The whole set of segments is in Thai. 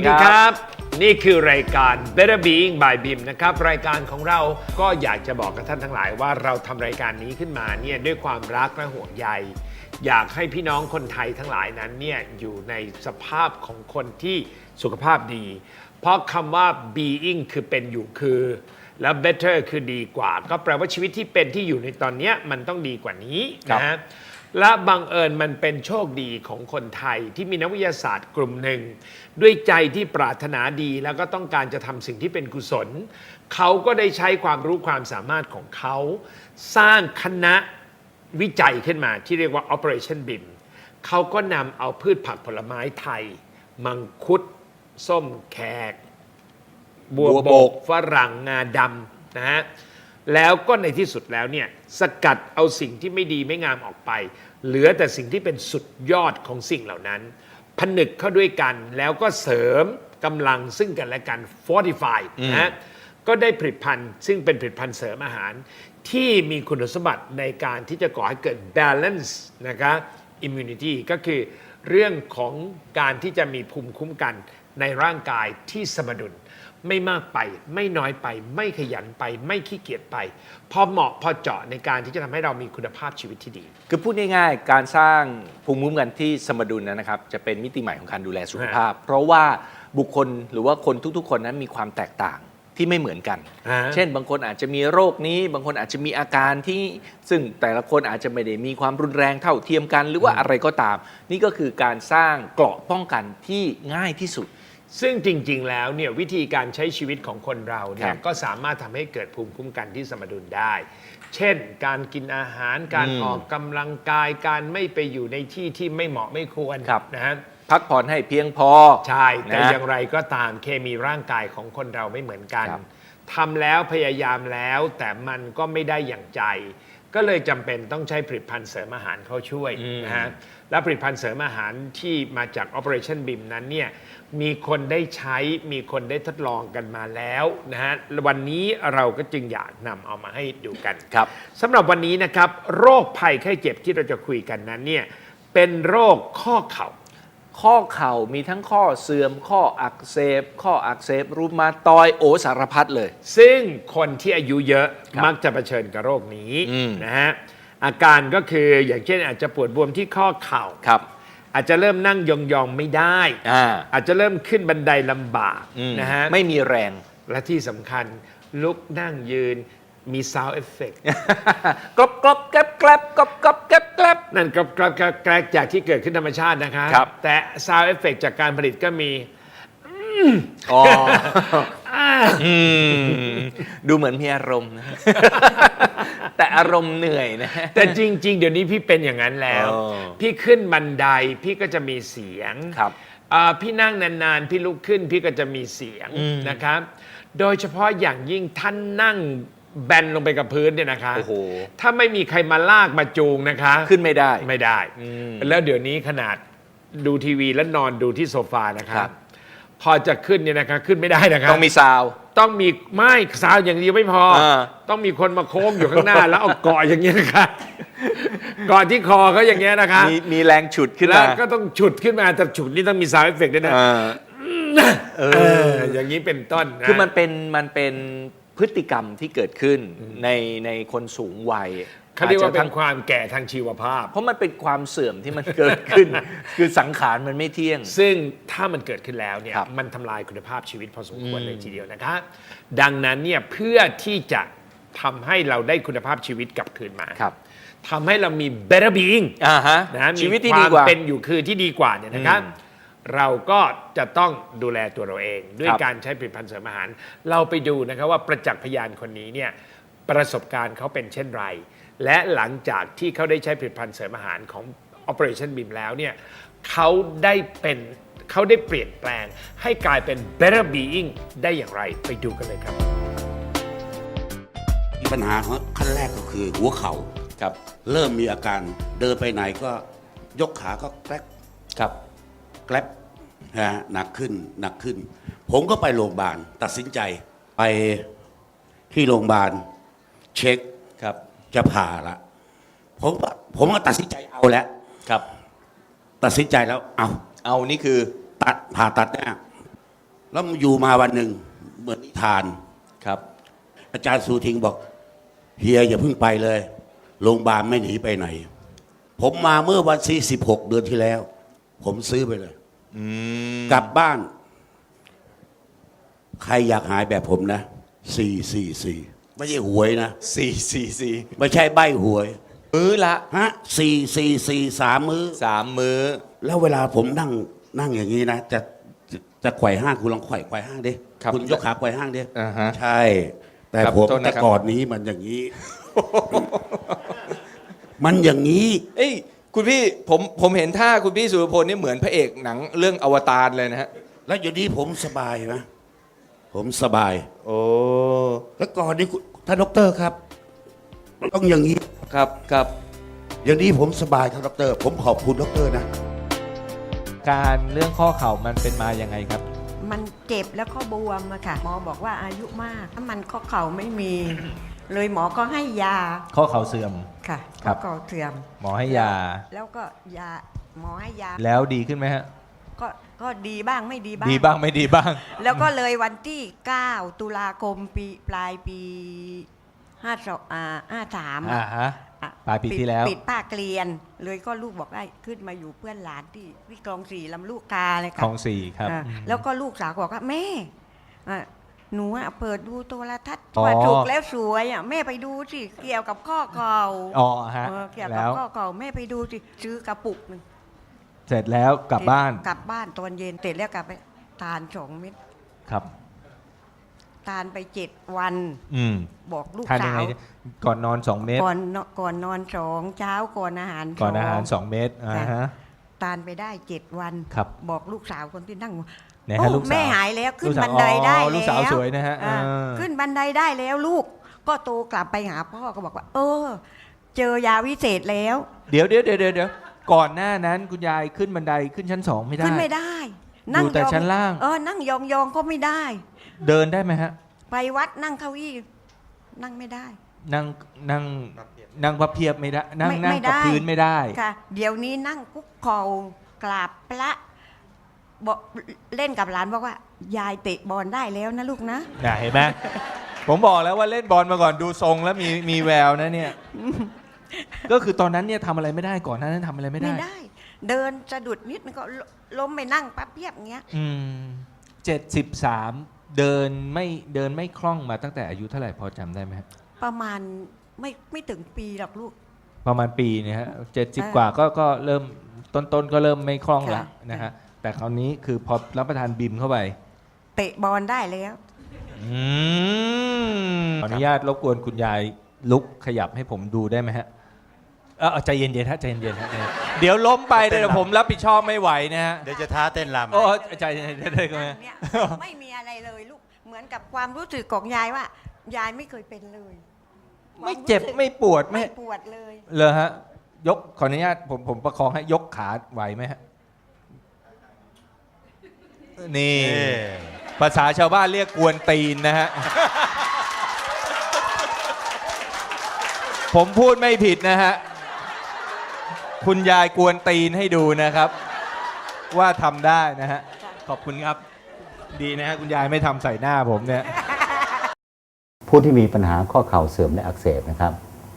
วัสดีครับ นี่คือรายการ Better Being by BIM นะครับ รายการของเราก็อยากจะบอกกับท่านทั้งหลายว่าเราทำรายการนี้ขึ้นมาเนี่ยด้วยความรักและห่วงใย อยากให้พี่น้องคนไทยทั้งหลายนั้นเนี่ยอยู่ในสภาพของคนที่สุขภาพดี เพราะคำว่า being คือเป็นอยู่คือ แล้ว better คือดีกว่า ก็แปลว่าชีวิตที่เป็นที่อยู่ในตอนเนี้ยมันต้องดีกว่านี้นะฮะ และบังเอิญมันเป็นโชคดีของคนไทยที่มีนักวิทยาศาสตร์กลุ่มหนึ่ง ด้วยใจที่ปรารถนาดีแล้วก็ต้องการจะทำสิ่งที่เป็นกุศล เขาก็ได้ใช้ความรู้ความสามารถของเขา สร้างคณะวิจัยขึ้นมาที่เรียกว่า Operation BIM เขาก็นำเอาพืชผักผลไม้ไทย มังคุด ส้มแขก บัวบัวบบกกฝรั่งงาดำนะฮะ แล้วก็ในที่สุดแล้วเนี่ยสกัดเอาสิ่งที่ไม่ดีไม่งามออกไป เหลือแต่สิ่งที่เป็นสุดยอดของสิ่งเหล่านั้น ผนึกเข้าด้วยกันแล้วก็เสริมกำลังซึ่งกันและกัน fortify นะฮะก็ได้ผลิตภัณฑ์ ซึ่งเป็นผลิตภัณฑ์เสริมอาหาร ที่มีคุณสมบัติในการที่จะก่อให้เกิด balance นะคะ immunity ก็คือเรื่องของการที่จะมีภูมิคุ้มกันในร่างกายที่สมดุล ไม่มากไป ไม่น้อยไป ไม่ขยันไป ไม่ขี้เกียจไป พอเหมาะพอเจาะในการที่จะทำให้เรามีคุณภาพชีวิตที่ดี คือพูดง่ายๆ การสร้างภูมิคุ้มกันที่สมดุลนะครับ จะเป็นมิติใหม่ของการดูแลสุขภาพ เพราะว่าบุคคลหรือว่าคนทุกๆ คนนั้นมีความแตกต่างที่ไม่เหมือนกันอ่าเช่น บางคนอาจจะมีโรคนี้ บางคนอาจจะมีอาการที่ซึ่งแต่ละคนอาจจะไม่ได้มีความรุนแรงเท่าเทียมกัน หรือว่าอะไรก็ตาม นี่ก็คือการสร้างเกราะป้องกันที่ง่ายที่สุด ซึ่งจริง ๆ แล้วเนี่ยวิธีการใช้ชีวิตของคนเราเนี่ครัยบก็สามารถทำให้เกิดภูมิคุ้มกันที่สมดุลได้ เช่น การกินอาหารการอืมออกกำลังกายการไม่ไปอยู่ในที่ที่ไม่เหมาะไม่ควรครับ นะฮะ พักผ่อนให้เพียงพอ ใช่ แต่นะอย่างไรก็ตามเคมีร่างกายของคนเราไม่เหมือนกันครับทำแล้วพยายามแล้ว แต่มันก็ไม่ได้อย่างใจ ก็เลยจำเป็นต้องใช้ผลิตภัณฑ์เสริมอาหารเข้าช่วยนะฮะ และผลิตภัณฑ์เสริมอาหารที่มาจาก Operation BIM นั้นเนี่ยมีคนได้ใช้มีคนได้ทดลองกันมาแล้วนะฮะวันนี้เราก็จึงอยากนำเอามาให้ดูกันครับสำหรับวันนี้นะครับโรคภัยไข้เจ็บที่เราจะคุยกันนั้นเนี่ยเป็นโรคข้อเข่าข้อเข่ามีทั้งข้อเสื่อมข้ออักเสบ ข้ออักเสบรูมาตอยด์โอสารพัดเลย ซึ่งคนที่อายุเยอะครับมักจะเผชิญกับโรคนี้อืมนะฮะ อาการก็คืออย่างเช่นอาจจะปวดบวมที่ข้อเข่า ครับ อาจจะเริ่มนั่งยองๆไม่ได้ อ่า อาจจะเริ่มขึ้นบันไดลำบากอืมนะฮะไม่มีแรง และที่สำคัญลุกนั่งยืนมี sound effect กรอบกรอบแกรบแกรบกรอบกรอบแกรบแกรบ นั่นก็กระแกรกจากที่เกิดขึ้นธรรมชาตินะคะ ครับ แต่ sound effect จากการผลิตก็มี อ๋ออืมดูเหมือนมีอารมณ์นะ แต่อารมณ์เหนื่อยนะ แต่จริง ๆ เดี๋ยวนี้พี่เป็นอย่างนั้นแล้ว อ๋อ พี่ขึ้นบันไดพี่ก็จะมีเสียง ครับ อ่าพี่นั่งนานๆ พี่ลุกขึ้นพี่ก็จะมีเสียงอืมนะครับ โดยเฉพาะอย่างยิ่งท่านนั่งแบนลงไปกับพื้นเนี่ยนะคะโอ้โห ถ้าไม่มีใครมาลากมาจูงนะคะขึ้นไม่ได้ ไม่ได้ อืมแล้วเดี๋ยวนี้ขนาดดูทีวีแล้วนอนดูที่โซฟานะคครัรับ บ พอจะขึ้นเนี่ยนะคะขึ้นไม่ได้นะครับต้องมีซาวด์ ต้องมีไม่สาวอย่างเดียวไม่พออ่าต้องมีคนมาโค้งอยู่ข้างหน้า แล้วเอาเกาะอย่างเงี้ยนะคะเกาะที่คอเขาอย่างเงี้ยนะคะมีมีแรงฉุดขึ้นแล้วมาก็ต้องฉุดขึ้นมาแต่ฉุดนี่ต้องมีซาวด์เอฟเฟกต์ด้วยนะอ่า เอออย่างนี้เป็นต้นนะ คือมันเป็นมันเป็นพฤติกรรมที่เกิดขึ้นในในคนสูงวัย เขาเรียกว่าอจเป็จะนทั้งความแก่ทางชีวภาพ เพราะมันเป็นความเสื่อมที่มันเกิดขึ้น คือสังขารมันไม่เที่ยง ซึ่งถ้ามันเกิดขึ้นแล้วเนี่ยครับมันทำลายคุณภาพชีวิตพอสมควรเลยทีเดียวนะคะดังนั้นเนี่ยเพื่อที่จะทำให้เราได้คุณภาพชีวิตกลับคืนมาครับทำให้เรามี better being อ่าฮะนะชีวิตที่มีดีความกว่าเป็นอยู่คือที่ดีกว่าเนี่ยนะครับอืมเราก็จะต้องดูแลตัวเราเอง ด้วยครับการใช้ผลิตภัณฑ์เสริมอาหาร เราไปดูนะครับว่าประจักษ์พยานคนนี้เนี่ยประสบการณ์เขาเป็นเช่นไร และหลังจากที่เขาได้ใช้ผลิตภัณฑ์เสริมอาหารของ Operation BIM แล้วเนี่ยเขาได้เป็นเขาได้เปลี่ยนแปลงให้กลายเป็น better being ได้อย่างไรไปดูกันเลยครับ ปัญหาของขั้นแรกก็คือหัวเขา่าครับเริ่มมีอาการเดินไปไหนก็ยกขาก็แกลบครับแกลบนะฮะหนักขึ้นหนักขึ้น ผมก็ไปโรงพยาบาลตัดสินใจไปที่โรงพยาบาลเช็คครับ จะผ่าละผมก็ผมก็ตัดสินใจเอาแล้วครับ ตัดสินใจแล้วเอาเอานี่คือตัดผ่าตัดเนี่ยแล้วอยู่มาวันหนึ่งเหมือนนิทาน ครับ อาจารย์สูทิงบอกเฮียอย่าเพิ่งไปเลยโรงพยาบาลไม่หนีไปไหน ผมมาเมื่อวันที่16เดือนที่แล้ว ผมซื้อไปเลยอืมกลับบ้าน ใครอยากหายแบบผมนะสี่สี่สี่ ไม่ใช่หวยนะสี่สี่สี่ไม่ใช่ใบหวยมื้อละฮะสี่สี่สี่สามมือ้อ สามมื้อ แล้วเวลาผมนั่งนั่งอย่างนี้นะจะจะจะไขว่ห้างคุณลองไขว่ไขว่ห้างดิครับณยกขาไขว่ห้างดิอ่าฮะใช่ แต่ครับผมโทษนะครับแต่ก่อนนี้มันอย่างนี้ มันอย่างนี้ เอ้ยคุณพี่ผมผมเห็นท่าคุณพี่สุรพลนี่เหมือนพระเอกหนังเรื่องอวตารเลยนะฮะ แล้วอยู่นี้ผมสบายไหมผมสบาย โอ้ แล้วก่อนนี้คุณท่านดอกเตอรครับต้องอย่างนี้ ครับครับ อย่างนี้ผมสบายครับดอกเตอรผมขอบคุณดอกเตอรนะ การเรื่องข้อเข่ามันเป็นมายังไงครับ มันเจ็บแล้วก็บวมอะค่ะ หมอบอกว่าอายุมากถ้ามันข้อเข่าไม่มี เลยหมอก็ให้ยาข้อเข่าเสื่อม ค่ะครัข้อบ เข่าเสื่อม หมอให้ยา แล้วก็ยาหมอให้ยา แล้วดีขึ้นไหมฮะ ก็ก็ดีบ้างไม่ดีบ้าง ดีบ้างไม่ดีบ้าง แล้วก็เลยวันที่ 9 ตุลาคมปีปลายปี52อ่า53อ่าฮะอะปลายปีที่แล้ว ปิดป้าเกลียน เลยก็ลูกบอกได้ขึ้นมาอยู่เพื่อนหลานที่ที่กรองสี่ลำลูกกาเลยคค่ะลองสี่ครับอ่าแล้วก็ลูกสาวบอกว่าแม่อะหนูอะเปิดดูโทรทัศน์อ๋อว่าถูกแล้วสวยอะแม่ไปดูสิเกี่ยวกับข้อเข่าอ๋อฮะเออเกี่ยวกับแล้วข้อเข่าแม่ไปดูสิซื้อกระปุกหนึ่ง เสร็จแล้วกลับบ้านกลับบ้านตอนเย็นเสร็จแล้วกลับไปทานสองเม็ดครับทานไปเจ็ดวัน อืมบอกลูกทานยัสางไงวก่อนนอน2เม็ดก่อนนอนก่อนนอนสองเช้าก่อนอาหารก่อนอาหารสอง2เม็ดอ่าฮะ ทานไปได้เจ็ดวัน ครับ บอกลูกสาวคนที่นั่งไหนโอ้ฮะลูกสาวแม่หายแล้วขึ้นลูกสาวบันไดได้อ๋อแล้วลูกสาวสวยนะฮะอ่าเออ ขึ้นบันไดได้แล้วลูก ก็โตกลับไปหาพ่อก็บอกว่า เออ เจอยาวิเศษแล้ว เดี๋ยวเดี๋ยวเดี๋ยวเดี๋ยวเดี๋ยว ก่อนหน้านั้นคุณยายขึ้นบันไดขึ้นชั้นสองไม่ได้ ขึ้นไม่ได้อยู่แต่ยองชั้นล่าง เออนั่งยองยองๆก็ไม่ได้ เดินได้ไหมฮะ ไปวัดนั่งเก้าอี้นั่งไม่ได้ นั่งนั่งนั่งพับเพียบไม่ได้นั่งไม่นั่งไม่กับได้พื้นไม่ได้ ค่ะ เดี๋ยวนี้นั่งคุกเข่ากราบพระบอกเล่นกับหลานบอกว่า ยายเตะบอลได้แล้วนะลูกนะ น่ะเห็นไหม ผมบอกแล้วว่าเล่นบอลมาก่อนดูทรงแล้วมีมีแววนะเนี่ย ก็คือตอนนั้นเนี่ยทำอะไรไม่ได้ก่อนหนานั้นทำอะไรไม่ได้ ไม่ได้ เดินสะดุดนิดมันก็ล้มไปนั่งปั๊บเพียบอย่างเงี้ย อืมเจ็ดสิบสามเดินไม่เดินไม่คล่องมาตั้งแต่อายุเท่าไหร่พอจำได้ไหมฮะประมาณไม่ไม่ถึงปีหรอกลูก ประมาณปีเนี่ยฮะเจ็ดสิบอ่ากว่าก็ก็เริ่มต้นต้นๆก็เริ่มไม่คล่องละค่ะ นะฮะแต่คราวนี้คือพอรับประทานบิมเข้าไป เตะบอลได้แล้ว อืมขออนุญาตรบกวนคุณยายลุกขยับให้ผมดูได้ไหมฮะ เออเอาใจเย็นๆฮะใจเย็นๆฮะเดี๋ยวล้มไปเดี๋ยวผมรับผิดชอบไม่ไหวนะฮะเดี๋ยวจะท้าเต้นรำโอ้ใจเย็นๆได้ไหมเนี่ยไม่มีอะไรเลยลูกเหมือนกับความรู้สึกของยายว่ายายไม่เคยเป็นเลย ไม่เจ็บไม่ปวดไม่ไม่ปวดเลยเลยฮะยกขออนุญาตผมผมประคองให้ยกขาไหวไหมฮะนี่นี่ภาษาชาวบ้านเรียกกวนตีนนะฮะ ผมพูดไม่ผิดนะฮะ คุณยายกวนตีนให้ดูนะครับ ว่าทำได้นะฮะ ขอบคุณครับ ดีนะฮะคุณยายไม่ทำใส่หน้าผมเนี่ย ผู้ที่มีปัญหาข้อเข่าเสื่อมและอักเสบนะครับ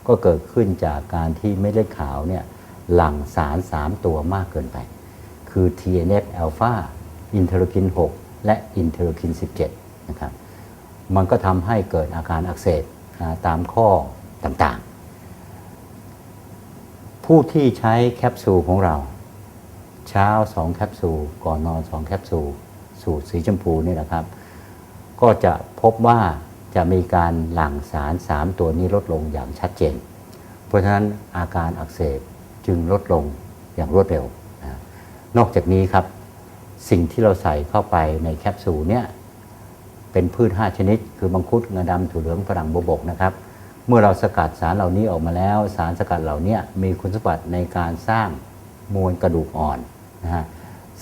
ก็เกิดขึ้นจากการที่เม็ดเลือดขาวเนี่ยหลั่งสาร 3 ตัวมากเกินไป คือ TNF อ l p h a อินเทอร์คิน 6 และอินเทอร์คิน 17 นะครับ มันก็ทำให้เกิดอาการอักเสบตามข้อต่างๆ ผู้ที่ใช้แคปซูลของเรา เช้า2แคปซูลก่อนนอน2แคปซูลสูตรสีชมพูนี่นะครับ ก็จะพบว่าจะมีการหลั่งสาร 3 ตัวนี้ลดลงอย่างชัดเจน เพราะฉะนั้นอาการอักเสบจึงลดลงอย่างรวดเร็วนะนอกจากนี้ครับสิ่งที่เราใส่เข้าไปในแคปซูลเนี่ยเป็นพืช 5 ชนิด คือมังคุดงาดำถั่วเหลืองฝรั่งบวบกนะครับ เมื่อเราสกัดสารเหล่านี้ออกมาแล้ว สารสกัดเหล่านี้มีคุณสมบัติในการสร้างมวลกระดูกอ่อนนะฮะ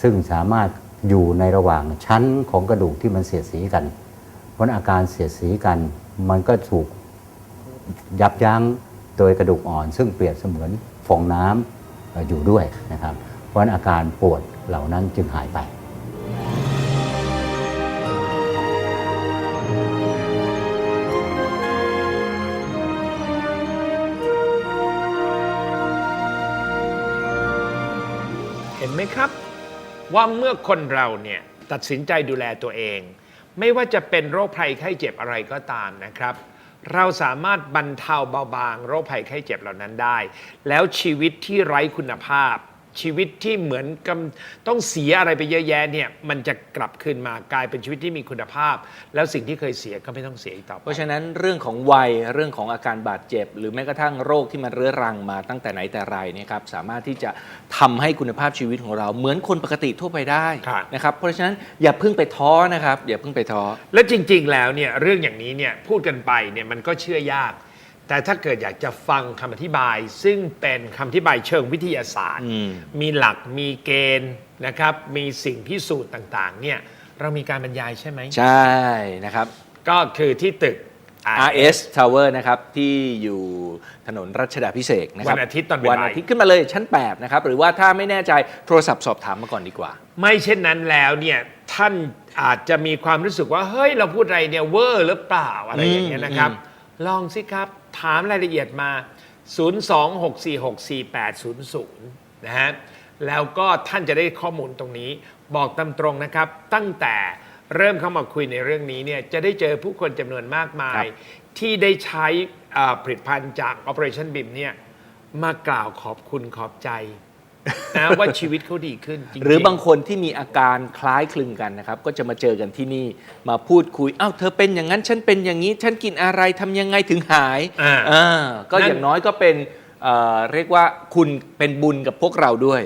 ซึ่งสามารถอยู่ในระหว่างชั้นของกระดูกที่มันเสียดสีกัน เพราะอาการเสียดสีกัน มันก็ถูกยับยั้งโดยกระดูกอ่อน ซึ่งเปรียบเสมือนฟองน้ำเอ่ออยู่ด้วยนะครับ เพราะอาการปวดเหล่านั้นจึงหายไป ไหมครับ ว่าเมื่อคนเราเนี่ยตัดสินใจดูแลตัวเอง ไม่ว่าจะเป็นโรคภัยไข้เจ็บอะไรก็ตามนะครับ เราสามารถบรรเทาเบาบาง โรคภัยไข้เจ็บเหล่านั้นได้ แล้วชีวิตที่ไร้คุณภาพ ชีวิตที่เหมือนกำต้องเสียอะไรไปเยอะแยะเนี่ยมันจะกลับคืนมากลายเป็นชีวิตที่มีคุณภาพ แล้วสิ่งที่เคยเสียก็ไม่ต้องเสียอีกต่อไปเพราะฉะนั้นเรื่องของวัยเรื่องของอาการบาดเจ็บ หรือแม้กระทั่งโรคที่มันเรื้อรังมาตั้งแต่ไหนแต่ไรเนี่ยครับสามารถที่จะทำให้คุณภาพชีวิตของเราเหมือนคนปกติทั่วไปได้ครับนะครับเพราะฉะนั้นอย่าเพิ่งไปท้อนะครับอย่าเพิ่งไปท้อและจริง ๆ แล้วเนี่ยเรื่องอย่างนี้เนี่ยพูดกันไปเนี่ยมันก็เชื่อยาก แต่ถ้าเกิดอยากจะฟังคำอธิบาย ซึ่งเป็นคำอธิบายเชิงวิทยาศาสตร์อืมมีหลักมีเกณฑ์นะครับ มีสิ่งพิสูจน์ต่างๆ เนี่ยเรามีการบรรยายใช่ไหม ใช่นะครับ ก็คือที่ตึก RS Tower นะครับ ที่อยู่ถนนรัชดาพิเศษกนะครับวันอาทิตย์ตอนบ่ายๆวันอาทิตย์ขึ้นมาเลยชั้น 8 นะครับ หรือว่าถ้าไม่แน่ใจโทรศัพท์สอบถามมาก่อนดีกว่า ไม่เช่นนั้นแล้วเนี่ยท่านอาจจะมีความรู้สึกว่า เฮ้ย เราพูดอะไรเนี่ยเวอร์หรือเปล่าอะไรอย่างเงี้ยนะครับอืมลองสิครับ ถามรายละเอียดมา 026464800 นะฮะ แล้วก็ท่านจะได้ข้อมูลตรงนี้ บอกตามตรงนะครับ ตั้งแต่เริ่มเข้ามาคุยในเรื่องนี้เนี่ยจะได้เจอผู้คนจำนวนมากมาย ที่ได้ใช้อ่าผลิตภัณฑ์จาก Operation BIM เนี่ยมากล่าวขอบคุณขอบใจ นะว่าชีวิตเขาดีขึ้นจริงๆ หรือบางคนที่มีอาการคล้ายคลึงกันนะครับ ก็จะมาเจอกันที่นี่มาพูดคุยอ้าวเธอเป็นอย่างนั้นฉันเป็นอย่างนี้ ฉันกินอะไรทำยังไงถึงหายอ่าอ่าก็นั่น อย่างน้อยก็เป็นเอ่อเรียกว่าคุณเป็นบุญกับพวกเราด้วย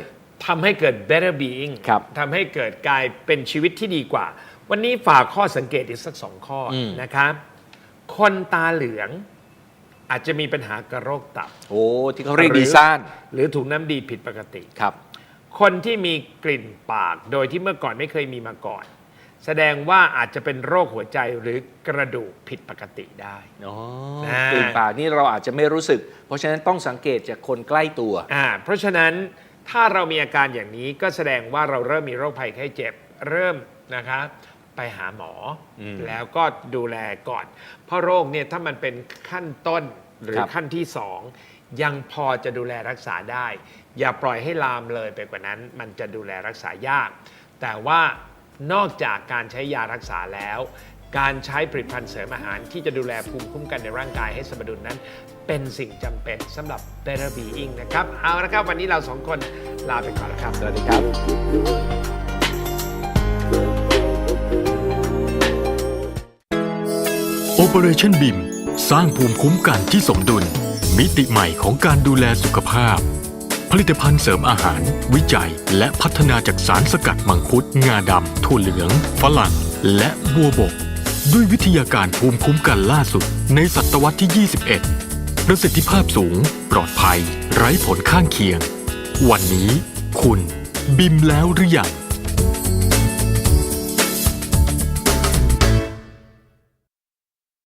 ทำให้เกิด better being ครับทำให้เกิดกลายเป็นชีวิตที่ดีกว่า วันนี้ฝากข้อสังเกตอีกสักสองข้ออม นะครับ คนตาเหลือง อาจจะมีปัญหากับโรคตับ โอ้ที่เขาเรียกดีซ่าน หรือถุงน้ำดีผิดปกติ ครับ คนที่มีกลิ่นปากโดยที่เมื่อก่อนไม่เคยมีมาก่อน แสดงว่าอาจจะเป็นโรคหัวใจหรือกระดูกผิดปกติได้ อ๋ออ่า กลิ่นปากนี่เราอาจจะไม่รู้สึก เพราะฉะนั้นต้องสังเกตจากคนใกล้ตัว อ่าเพราะฉะนั้นถ้าเรามีอาการอย่างนี้ก็แสดงว่าเราเริ่มมีโรคภัยไข้เจ็บ เริ่มนะคะ ไปหาหมออมแล้วก็ดูแลก่อน เพราะโรคเนี่ยถ้ามันเป็นขั้นต้นหรือครับ ขั้นที่สองยังพอจะดูแลรักษาได้ อย่าปล่อยให้ลามเลยไปกว่านั้น มันจะดูแลรักษายาก แต่ว่านอกจากการใช้ยารักษาแล้ว การใช้ผลิตภัณฑ์เสริมอาหารที่จะดูแลภูมิคุ้มกันในร่างกายให้สมดุลนั้น เป็นสิ่งจำเป็นสำหรับ Better Being นะครับ เอาละครับ วันนี้เราสองคนลาไปก่อนแล้วครับ สวัสดีครับ Operation BIM สร้างภูมิคุ้มกันที่สมดุล มิติใหม่ของการดูแลสุขภาพ ผลิตภัณฑ์เสริมอาหาร วิจัย และพัฒนาจากสารสกัดมังคุด งาดำถั่วเหลือง ฝรั่ง และบัวบก ด้วยวิทยาการภูมิคุ้มกันล่าสุด ในศตวรรษที่ 21 ประสิทธิภาพสูง ปลอดภัย ไร้ผลข้างเคียง วันนี้ คุณ บิมแล้วหรือยัง